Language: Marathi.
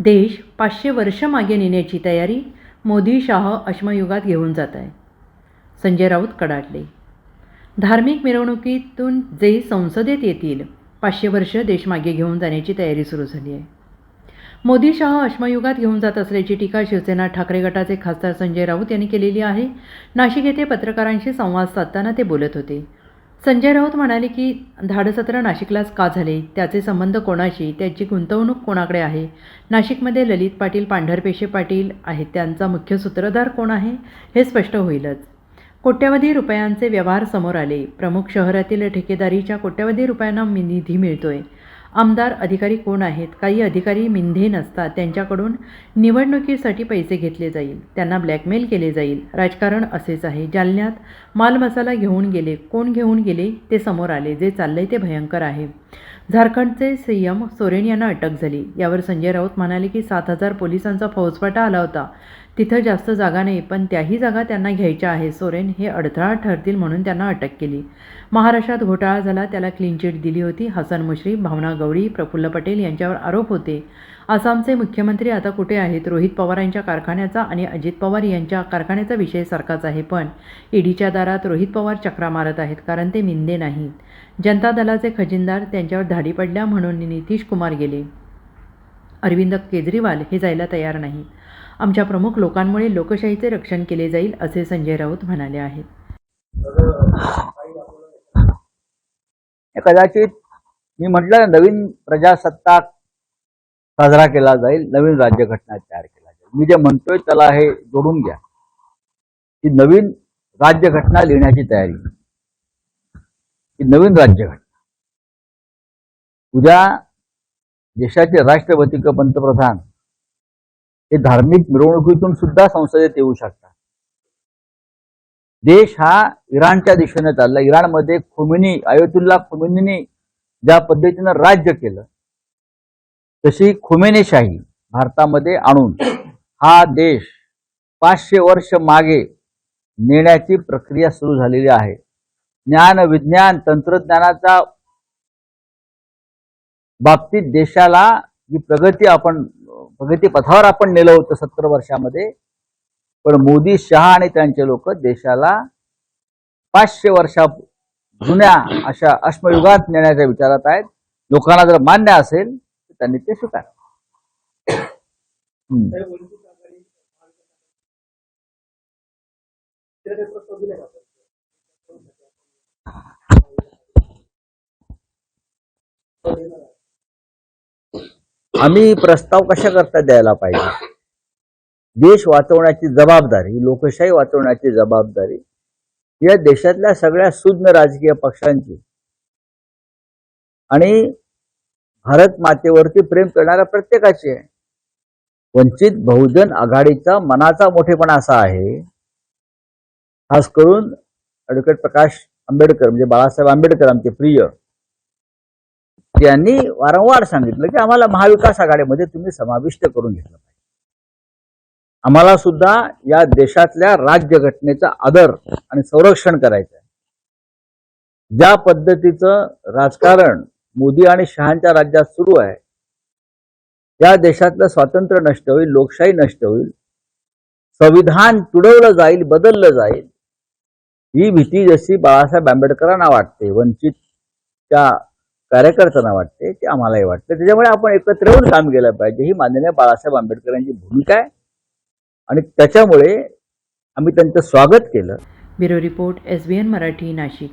देश पाचशे वर्ष मागे नेण्याची तयारी मोदी शाह अश्मयुगात घेऊन जात आहे. संजय राऊत कडाडले. धार्मिक मिरवणुकीतून जे संसदेत येतील पाचशे वर्ष देश मागे घेऊन जाण्याची तयारी सुरू झाली आहे. मोदी शाह अश्मयुगात घेऊन जात असल्याची टीका शिवसेना ठाकरे गटाचे खासदार संजय राऊत यांनी केलेली आहे. नाशिक येथे पत्रकारांशी संवाद साधताना ते बोलत होते. संजय राऊत म्हणाले की धाडसत्र नाशिकलाच का झाले? त्याचे संबंध कोणाशी? त्याची गुंतवणूक कोणाकडे आहे? नाशिकमध्ये ललित पाटील पांढरपेशे पाटील आहेत. त्यांचा मुख्य सूत्रधार कोण आहे? हे स्पष्ट होईलच. कोट्यवधी रुपयांचे व्यवहार समोर आले. प्रमुख शहरातील ठेकेदारीच्या कोट्यवधी रुपयांना निधी मिळतोय. आमदार अधिकारी कोण आहेत? काही अधिकारी मिंधे नसतात. त्यांच्याकडून निवडणुकीसाठी पैसे घेतले जाईल. त्यांना ब्लॅकमेल केले जाईल. राजकारण असेच आहे. जालन्यात मालमसाला घेऊन गेले. कोण घेऊन गेले? ते समोर आले. जे चाललंय ते भयंकर आहे. झारखंडचे सी एम सोरेन यांना अटक झाली. यावर संजय राऊत म्हणाले की सात हजार पोलिसांचा फौजफाटा आला होता. तिथं जास्त जागा नाही पण त्याही जागा त्यांना घ्यायच्या आहे सोरेन हे अडथळा ठरतील म्हणून त्यांना अटक केली. महाराष्ट्रात घोटाळा झाला त्याला क्लीन चिट दिली होती. हसन मुश्रीफ भावना गवळी प्रफुल्ल पटेल यांच्यावर आरोप होते. आसामचे मुख्यमंत्री आता कुठे आहेत? रोहित पवार यांच्या कारखान्याचा आणि अजित पवार यांच्या कारखान्याचा विषय सारखाच आहे. पण ईडीच्या दारात रोहित पवार चक्रा मारत आहेत कारण ते मिंदे नाहीत. जनता दलाचे खजिनदार त्यांच्यावर धाडी पडल्या म्हणून नितीश कुमार गेले. अरविंद केजरीवाल हे जायला तयार नाहीत. आमच्या प्रमुख लोकांमुळे लोकशाहीचे रक्षण केले जाईल असे संजय राऊत म्हणाले आहेत. कदाचित मी म्हटलं नवीन प्रजासत्ताक साजरा केला जाईल नवीन राज्यघटना तयार केला जाईल. मी जे म्हणतोय त्याला हे जोडून घ्या. की नवीन राज्यघटना लिहिण्याची तयारी. ही नवीन राज्यघटना उद्या देशाचे राष्ट्रपती किंवा पंतप्रधान हे धार्मिक मिरवणुकीतून सुद्धा संसदेत येऊ शकतात. देश हा इराणच्या दिशेने चालला. इराणमध्ये खुमिनी आयतुल्ला खुमिनीने ज्या पद्धतीनं राज्य केलं तशी खुमेनेशाही भारतामध्ये आणून हा देश पाचशे वर्ष मागे नेण्याची प्रक्रिया सुरू झालेली आहे. ज्ञान विज्ञान तंत्रज्ञानाचा बाबतीत देशाला जी प्रगती आपण प्रगती पथावर आपण नेलं होतं सत्तर वर्षामध्ये पण मोदी शहा आणि त्यांचे लोक देशाला पाचशे वर्षा जुन्या अशा अश्मयुगात नेण्याच्या विचारात आहेत. लोकांना जर मान्य असेल त्यांनी ते स्वीकार आम्ही प्रस्ताव कशा करता द्यायला पाहिजे? देश वाचवण्याची जबाबदारी लोकशाही वाचवण्याची जबाबदारी या देशातल्या सगळ्या सुज्ञ राजकीय पक्षांची. आणि भारत मातेवरती प्रेम करणाऱ्या प्रत्येकाची आहे. वंचित बहुजन आघाडीचा मनाचा मोठेपणा असा आहे. खास करून ॲडव्होकेट प्रकाश आंबेडकर म्हणजे बाळासाहेब आंबेडकर आमचे प्रिय. त्यांनी वारंवार सांगितलं की आम्हाला महाविकास आघाडीमध्ये तुम्ही समाविष्ट करून घेतलं पाहिजे. आम्हाला सुद्धा या देशातल्या राज्यघटनेचा आदर आणि संरक्षण करायचं आहे ज्या पद्धतीचं राजकारण मोदी आणि शहांच्या राज्यात सुरू आहे. या देशातलं स्वातंत्र्य नष्ट होईल लोकशाही नष्ट होईल संविधान तुडवलं जाईल बदललं जाईल ही भीती जशी बाळासाहेब आंबेडकरांना वाटते वंचितच्या कार्यकर्त्यांना वाटते ते आम्हालाही वाटते. त्याच्यामुळे आपण एकत्र येऊन काम केलं पाहिजे ही माननीय बाळासाहेब आंबेडकरांची भूमिका आहे. आणि त्याच्यामुळे आम्ही त्यांचं स्वागत केलं. Bureau report S B N Marathi Nashik.